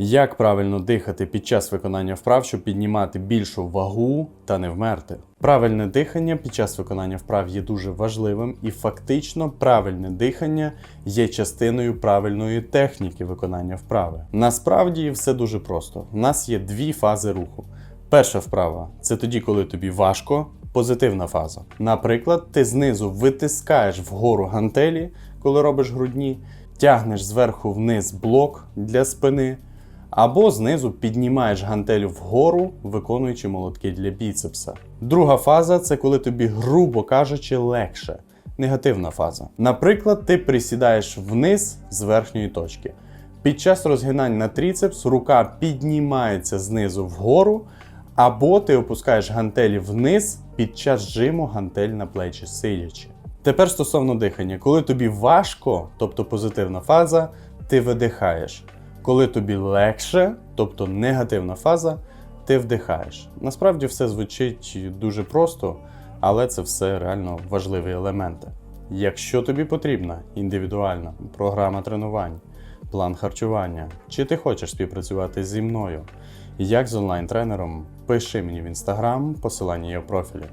Як правильно дихати під час виконання вправ, щоб піднімати більшу вагу та не вмерти? Правильне дихання під час виконання вправ є дуже важливим, і фактично правильне дихання є частиною правильної техніки виконання вправи. Насправді все дуже просто. У нас є дві фази руху. Перша вправа це тоді, коли тобі важко, позитивна фаза. Наприклад, ти знизу витискаєш вгору гантелі, коли робиш грудні, тягнеш зверху вниз блок для спини, або знизу піднімаєш гантелю вгору, виконуючи молотки для біцепса. Друга фаза це коли тобі, грубо кажучи, легше. Негативна фаза. Наприклад, ти присідаєш вниз з верхньої точки. Під час розгинань на тріцепс рука піднімається знизу вгору, або ти опускаєш гантелі вниз під час жиму гантель на плечі сидячи. Тепер стосовно дихання, коли тобі важко, тобто позитивна фаза, ти видихаєш. Коли тобі легше, тобто негативна фаза, ти вдихаєш. Насправді все звучить дуже просто, але це все реально важливі елементи. Якщо тобі потрібна індивідуальна програма тренувань, план харчування, чи ти хочеш співпрацювати зі мною, як з онлайн-тренером, пиши мені в інстаграм, посилання є в профілі.